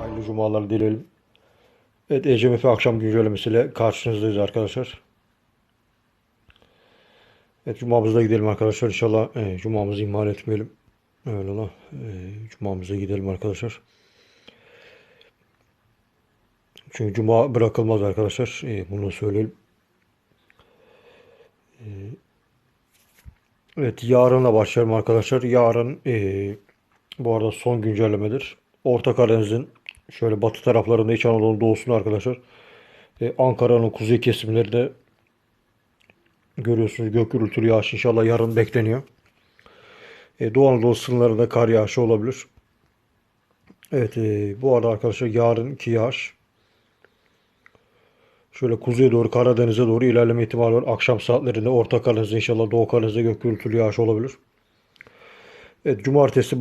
Hayırlı cumalar dileyelim. Evet ECMF akşam güncellemesiyle karşınızdayız arkadaşlar. Evet cumamıza gidelim arkadaşlar. İnşallah e, cumamızı ihmal etmeyelim. Öyle ola. E, cumamıza gidelim arkadaşlar. Çünkü cuma bırakılmaz arkadaşlar. E, bunu söyleyelim. Evet yarınla başlayalım arkadaşlar. Yarın e, bu arada son güncellemedir. Orta Karadeniz'in şöyle batı taraflarında İç Anadolu'nun doğusunda arkadaşlar. E, Ankara'nın kuzey kesimlerinde görüyorsunuz gök gürültülü yağış inşallah yarın bekleniyor. E, Doğu Anadolu sınırlarında kar yağışı olabilir. Evet e, bu arada arkadaşlar yarınki yağış şöyle kuzeye doğru Karadeniz'e doğru ilerleme ihtimali var. Akşam saatlerinde Orta Karadeniz'de inşallah Doğu Karadeniz'de gök gürültülü yağış olabilir. Evet, cumartesi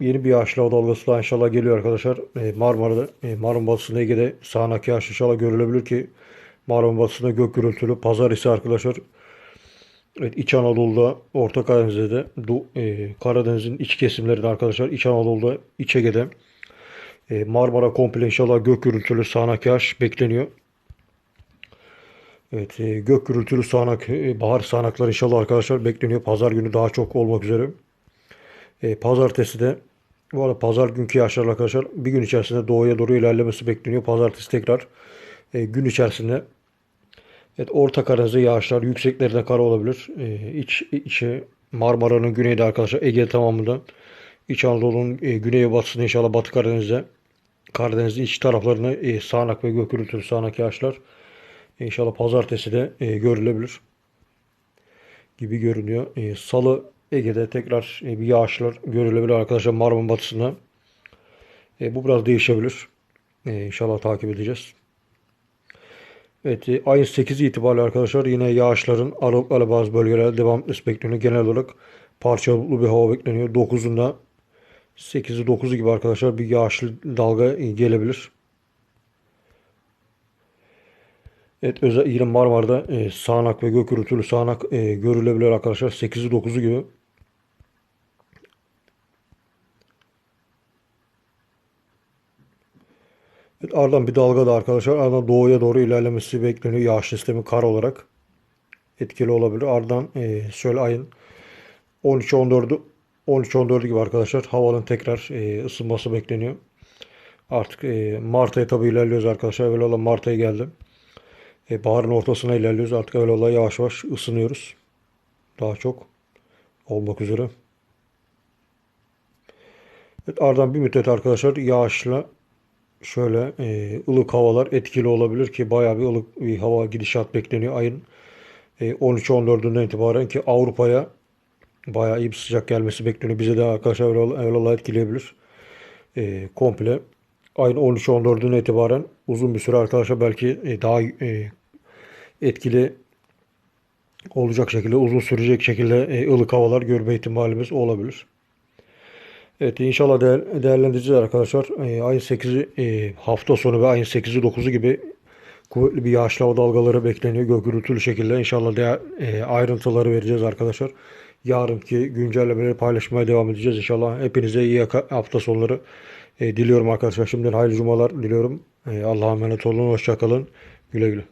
yeni bir yağışlı dalgası daha inşallah geliyor arkadaşlar. E, Marmara'da, e, Marmara Batısı'nda Ege'de sağanak yağış inşallah görülebilir ki Marmara Batısı'nda gök gürültülü. Pazar ise arkadaşlar evet, İç Anadolu'da, Orta Karadeniz'de de e, Karadeniz'in iç kesimlerinde arkadaşlar İç Anadolu'da, İç Ege'de e, Marmara komple inşallah gök gürültülü sağanak yağış bekleniyor. Evet, e, gök gürültülü sağanak, e, bahar sağanakları inşallah arkadaşlar bekleniyor. Pazar günü daha çok olmak üzere. E, pazartesi de bu arada pazar günkü yağışlar arkadaşlar bir gün içerisinde doğuya doğru ilerlemesi bekleniyor. Pazartesi tekrar gün içerisinde evet, Orta Karadeniz'de yağışlar yükseklerinde kar olabilir. E, iç, Marmara'nın güneyde arkadaşlar Ege tamamında İç Anadolu'nun e, güney ve batısında inşallah Batı Karadeniz'de Karadeniz'in iç taraflarını e, sağanak ve gök gürültülü sağanak yağışlar inşallah pazartesi de e, görülebilir gibi görünüyor. E, Salı Ege'de tekrar e, bir yağışlar görülebilir arkadaşlar Marmara batısında. E, bu biraz değişebilir. E, inşallah takip edeceğiz. Evet, e, ayın 8'i itibariyle arkadaşlar yine yağışların aralıklarla bazı bölgelerde devam etmesi bekleniyor. Genel olarak parçalı bir hava bekleniyor. 9'unda 8'i 9'u gibi arkadaşlar bir yağışlı dalga e, gelebilir. Evet özel yine Marmara'da e, sağanak ve gök gürültülü sağanak e, görülebilir arkadaşlar. 8'i 9'u gibi. Evet, ardından bir dalga da arkadaşlar ardından doğuya doğru ilerlemesi bekleniyor. Yağış sistemi kar olarak etkili olabilir. Ardından e, şöyle ayın 13-14'ü 13-14'ü gibi arkadaşlar havanın tekrar e, ısınması bekleniyor. Artık e, Mart ayı tabi ilerliyoruz arkadaşlar. Öyle olan Mart ayı geldi. E, baharın ortasına ilerliyoruz. Artık öyle olay yavaş yavaş ısınıyoruz. Daha çok olmak üzere. Evet, ardından bir müddet arkadaşlar yağışla şöyle e, ılık havalar etkili olabilir ki bayağı bir ılık bir hava gidişat bekleniyor ayın e, 13-14'ünden itibaren ki Avrupa'ya bayağı iyi bir sıcak gelmesi bekleniyor. Bize de arkadaşlar öyle, öyle olay etkileyebilir. E, komple ayın 13-14'ünden itibaren uzun bir süre arkadaşlar belki e, daha e, etkili olacak şekilde uzun sürecek şekilde e, ılık havalar görme ihtimalimiz olabilir. Evet inşallah değer, değerlendireceğiz arkadaşlar. Ayın 8'i e, hafta sonu ve ayın 8'i 9'u gibi kuvvetli bir yağışlı hava dalgaları bekleniyor. Gök gürültülü şekilde inşallah değer, ayrıntıları vereceğiz arkadaşlar. Yarınki güncellemeleri paylaşmaya devam edeceğiz inşallah. Hepinize iyi hafta sonları e, diliyorum arkadaşlar şimdiden hayırlı cumalar diliyorum. E, Allah'a emanet olun. Hoşçakalın. Güle güle.